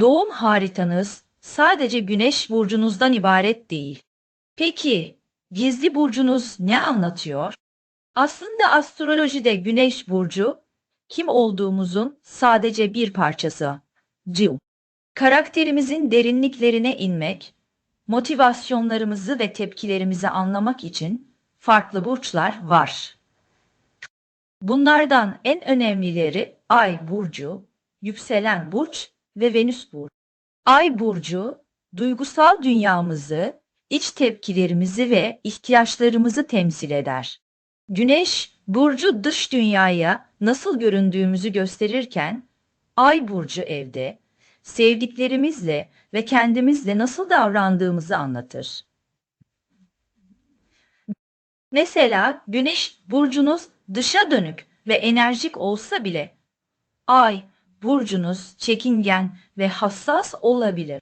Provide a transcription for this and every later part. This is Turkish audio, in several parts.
Doğum haritanız sadece güneş burcunuzdan ibaret değil. Peki, gizli burcunuz ne anlatıyor? Aslında astrolojide güneş burcu kim olduğumuzun sadece bir parçası. Cıv. Karakterimizin derinliklerine inmek, motivasyonlarımızı ve tepkilerimizi anlamak için farklı burçlar var. Bunlardan en önemlileri Ay burcu, yükselen burç ve Venüs burcu. Ay burcu duygusal dünyamızı, iç tepkilerimizi ve ihtiyaçlarımızı temsil eder. Güneş burcu dış dünyaya nasıl göründüğümüzü gösterirken Ay burcu evde sevdiklerimizle ve kendimizle nasıl davrandığımızı anlatır. Mesela Güneş burcunuz dışa dönük ve enerjik olsa bile Ay burcunuz çekingen ve hassas olabilir.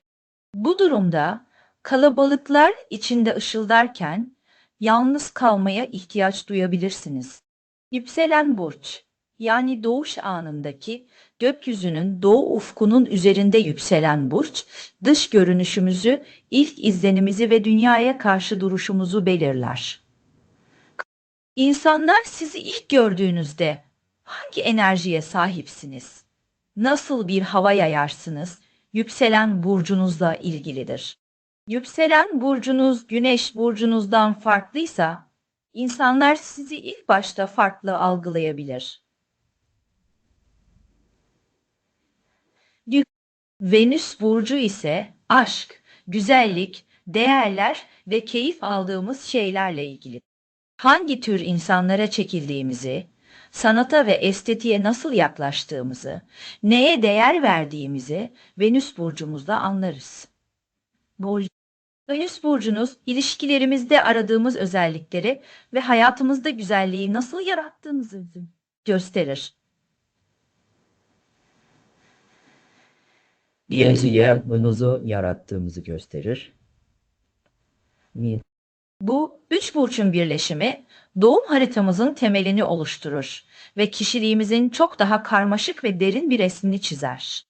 Bu durumda kalabalıklar içinde ışıldarken yalnız kalmaya ihtiyaç duyabilirsiniz. Yükselen burç yani doğuş anındaki gökyüzünün doğu ufkunun üzerinde yükselen burç, dış görünüşümüzü, ilk izlenimizi ve dünyaya karşı duruşumuzu belirler. İnsanlar sizi ilk gördüğünüzde hangi enerjiye sahipsiniz? Nasıl bir hava yayarsınız? Yükselen burcunuzla ilgilidir. Yükselen burcunuz güneş burcunuzdan farklıysa, insanlar sizi ilk başta farklı algılayabilir. Venüs burcu ise aşk, güzellik, değerler ve keyif aldığımız şeylerle ilgili. Hangi tür insanlara çekildiğimizi, sanata ve estetiğe nasıl yaklaştığımızı, neye değer verdiğimizi Venüs burcumuzda anlarız. Burcu Venüs burcunuz ilişkilerimizde aradığımız özellikleri ve hayatımızda güzelliği nasıl yarattığımızı gösterir. Diğer bunuzu yarattığımızı gösterir. Mi- Bu üç burçun birleşimi doğum haritamızın temelini oluşturur ve kişiliğimizin çok daha karmaşık ve derin bir resmini çizer.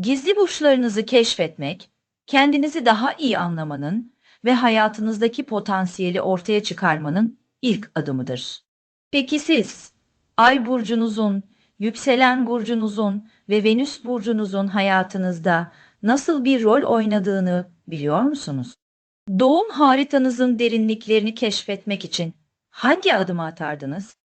Gizli burçlarınızı keşfetmek, kendinizi daha iyi anlamanın ve hayatınızdaki potansiyeli ortaya çıkarmanın ilk adımıdır. Peki siz, Ay burcunuzun, yükselen burcunuzun ve Venüs burcunuzun hayatınızda nasıl bir rol oynadığını biliyor musunuz? Doğum haritanızın derinliklerini keşfetmek için hangi adımı atardınız?